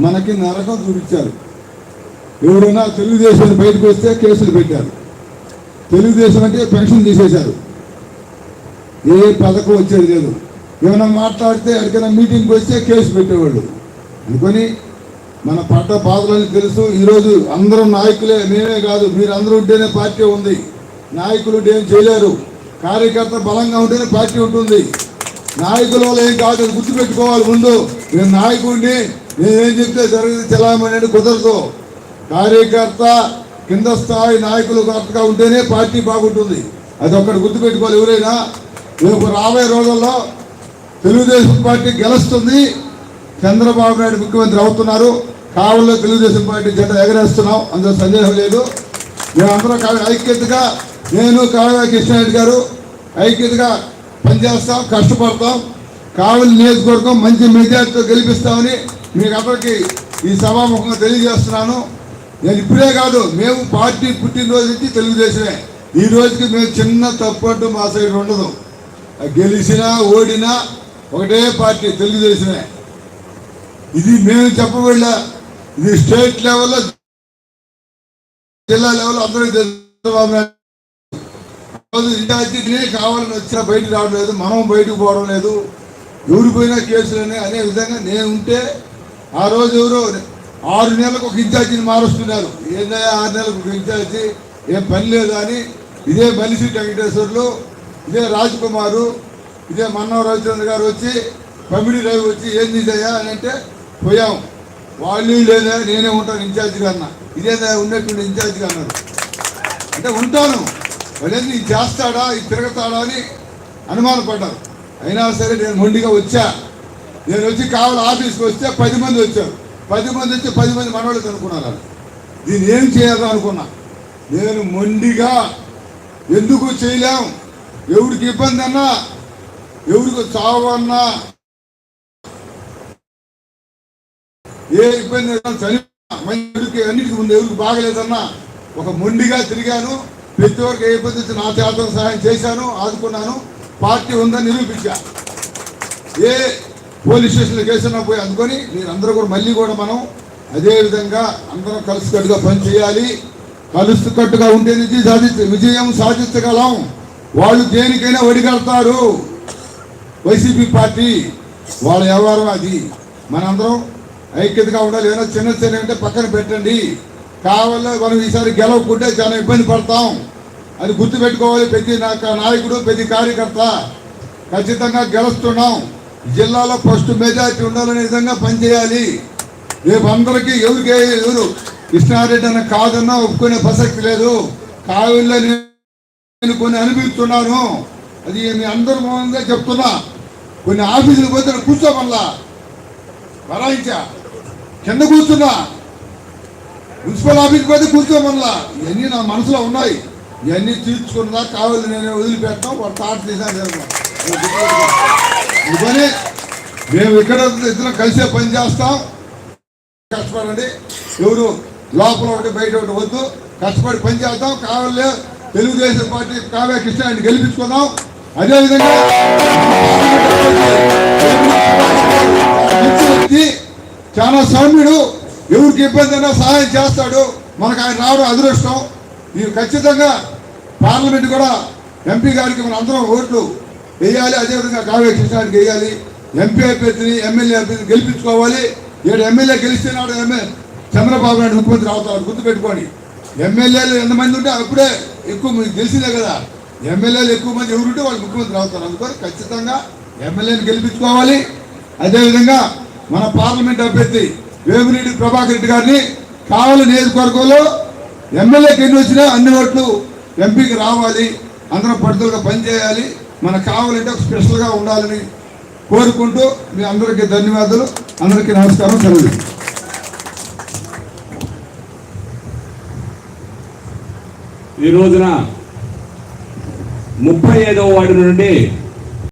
మనకి నరకం చూపించారు. ఎవరైనా తెలుగుదేశం బయటకు వస్తే కేసులు పెట్టారు. తెలుగుదేశం అంటే పెన్షన్ తీసేశారు. ఏ పథకం వచ్చేది లేదు. ఏమైనా మాట్లాడితే ఎక్కడికైనా మీటింగ్కి వస్తే కేసు పెట్టేవాళ్ళు. అనుకొని మన పడ్డ బాధలని తెలుసు. ఈరోజు అందరూ నాయకులే నేనే కాదు మీరందరూ ఉంటేనే పార్టీ ఉంది. నాయకులు ఉంటే ఏం చేయలేరు. కార్యకర్త బలంగా ఉంటేనే పార్టీ ఉంటుంది. నాయకుల వల్ల ఏం కాదు గుర్తుపెట్టుకోవాలి ముందు. నేను నాయకుడిని నేనేం చెప్తే జరగదు చలామణి కుదరదు. కార్యకర్త కింద స్థాయి నాయకులు కరెక్ట్గా ఉంటేనే పార్టీ బాగుంటుంది. అది ఒక్కటి గుర్తుపెట్టుకోవాలి ఎవరైనా. రేపు రాబోయే రోజుల్లో తెలుగుదేశం పార్టీ గెలుస్తుంది. చంద్రబాబు నాయుడు ముఖ్యమంత్రి అవుతున్నారు. కావుల్లో తెలుగుదేశం పార్టీ జెండా ఎగరేస్తున్నాం. అందులో సందేహం లేదు. మేమందరం కావ్య ఐక్యతగా నేను కావ్య కృష్ణారెడ్డి గారు ఐక్యతగా పనిచేస్తాం కష్టపడతాం. కావలి నియోజకవర్గం మంచి మెజార్టీతో గెలిపిస్తామని మీకందరికీ ఈ సభాముఖంగా తెలియజేస్తున్నాను. నేను ఇప్పుడే కాదు మేము పార్టీ పుట్టినరోజు నుంచి తెలుగుదేశమే. ఈ రోజుకి మేము చిన్న తప్పట్టు మా సైడ్ ఉండదు. గెలిచినా ఓడినా ఒకటే పార్టీ తెలుగుదేశమే. ఇది మేము చెప్పబడిన ఇది స్టేట్ లెవెల్లో జిల్లా లెవెల్ అందరికీ తెలుసు చంద్రబాబు నాయుడు రోజు కావాలని వచ్చినా బయటకు రావడం లేదు మనం బయటకు పోవడం లేదు. ఎవరిపోయినా పోయినా అనే విధంగా నేను ఉంటే ఆ రోజు ఎవరు ఆరు నెలలకు ఒక ఇన్ఛార్జిని మారుస్తున్నారు. ఏంటంటే ఆరు నెలలకు ఒక ఇన్ఛార్జి? ఏం పని లేదా అని? ఇదే మలిసి వెంకటేశ్వర్లు ఇదే రాజ్కుమారు ఇదే మన్నవ రవిచంద్ర గారు వచ్చి పమిడి రవి వచ్చి ఏం చేసాయా అని అంటే పోయాం. వాళ్ళు లేదా నేనే ఉంటాను ఇన్ఛార్జిగా అన్న. ఇదేదా ఉండేటువంటి ఇన్ఛార్జిగా అన్నారు. అంటే ఉంటాను. వాళ్ళేంది ఇది చేస్తాడా ఇది తిరగతాడా అని అనుమానపడ్డారు. అయినా సరే నేను మొండిగా వచ్చా. నేను వచ్చి కావాలి ఆఫీస్కి వస్తే పది మంది వచ్చారు. పది మంది వచ్చి పది మంది మనవాళ్ళు అనుకున్నారు దీన్ని ఏం చేయాలో అనుకున్నా? నేను మొండిగా ఎందుకు చేయలేం? ఎవరికి ఇబ్బంది అన్నా? ఎవరికి చావన్నా ఏ ఇబ్బంది అయినా చని అన్నిటికీ ముందు ఎవరికి బాగలేదన్నా ఒక మొండిగా తిరిగాను. ప్రతి ఒక్కరికి ఏ ఇబ్బంది వచ్చి నా చేత సహాయం చేశాను ఆదుకున్నాను. పార్టీ ఉందని నిరూపించా. ఏ పోలీస్ స్టేషన్లో కేసున్నా పోయి అందుకొని మీరందరూ కూడా మళ్ళీ కూడా మనం అదేవిధంగా అందరం కలిసికట్టుగా పని చేయాలి. కలిసికట్టుగా ఉంటే నుంచి సాధించ విజయం సాధించగలం. వాళ్ళు దేనికైనా ఒడిగడతారు. వైసీపీ పార్టీ వాళ్ళ వ్యవహారం అది. మనందరం ఐక్యతగా ఉండాలి. ఏమైనా చిన్న చిన్న అంటే పక్కన పెట్టండి. కావాలో మనం ఈసారి గెలవకుంటే చాలా ఇబ్బంది పడతాం. అది గుర్తుపెట్టుకోవాలి. ప్రతి నా- నాయకుడు ప్రతి కార్యకర్త ఖచ్చితంగా గెలుస్తున్నాం. జిల్లాలో ఫస్ట్ మెజార్టీ ఉండాలనే విధంగా పనిచేయాలి. రేపు అందరికీ ఎవరికే ఎవరు కృష్ణారెడ్డి అన్న కాదన్నా ఒప్పుకునే ప్రసక్తి లేదు. కావిల్లో నేను కొన్ని అనిపిస్తున్నాను అది మీ అందరి మూలంగా చెప్తున్నా. కొన్ని ఆఫీసులకు పోతే కూర్చోమల్లా వరాయించా. కింద కూర్చున్నా. మున్సిపల్ ఆఫీస్కి పోతే కూర్చోమల్లా ఇవన్నీ నా మనసులో ఉన్నాయి. ఇవన్నీ తీర్చుకున్నా కావాలి నేను వదిలిపెట్టాం వాడు తాట తీసాను అందుకని మేము ఇక్కడ ఇద్దరం కలిసే పని చేస్తాం. కష్టపడండి. ఎవరు లోపల ఒకటి బయట ఒకటి వద్దు. కష్టపడి పని చేద్దాం కావాలే తెలుగుదేశం పార్టీ కావ్య కృష్ణాన్ని గెలిపించుకుందాం. అదేవిధంగా వ్యక్తి చాలా సౌమ్యుడు. ఎవరికి ఇబ్బంది అయినా సహాయం చేస్తాడు. మనకు ఆయన రావడం అదృష్టం. మీరు ఖచ్చితంగా పార్లమెంట్ కూడా ఎంపీ గారికి మన అందరం ఓట్లు వేయాలి. అదేవిధంగా కావ్య కృష్ణానికి వేయాలి. ఎంపీ అభ్యర్థిని ఎమ్మెల్యే అభ్యర్థిని గెలిపించుకోవాలి. ఏడు ఎమ్మెల్యే గెలిస్తే నాడు ఎమ్మె చంద్రబాబు నాయుడు ముఖ్యమంత్రి అవుతారు గుర్తుపెట్టుకోండి. ఎమ్మెల్యేలు ఎంతమంది ఉంటే అప్పుడే ఎక్కువ మీకు కదా. ఎమ్మెల్యేలు ఎక్కువ మంది ఎవరుంటే వాళ్ళు ముఖ్యమంత్రి అవుతారు. అందుకని ఖచ్చితంగా ఎమ్మెల్యేని గెలిపించుకోవాలి. అదేవిధంగా మన పార్లమెంట్ అభ్యర్థి వేమిరెడ్డి ప్రభాకర్ రెడ్డి గారిని కావాలి నియోజకవర్గంలో ఎమ్మెల్యేకి ఎన్ని వచ్చినా అన్ని ఓట్లు ఎంపీకి రావాలి. అందరం పట్టుదలగా పనిచేయాలి. మనకు కావాలంటే ఒక స్పెషల్గా ఉండాలని కోరుకుంటూ మీ అందరికీ ధన్యవాదాలు. అందరికీ నమస్కారం. సెలవు. ఈ రోజున ముప్పై ఐదవ వార్డు నుండి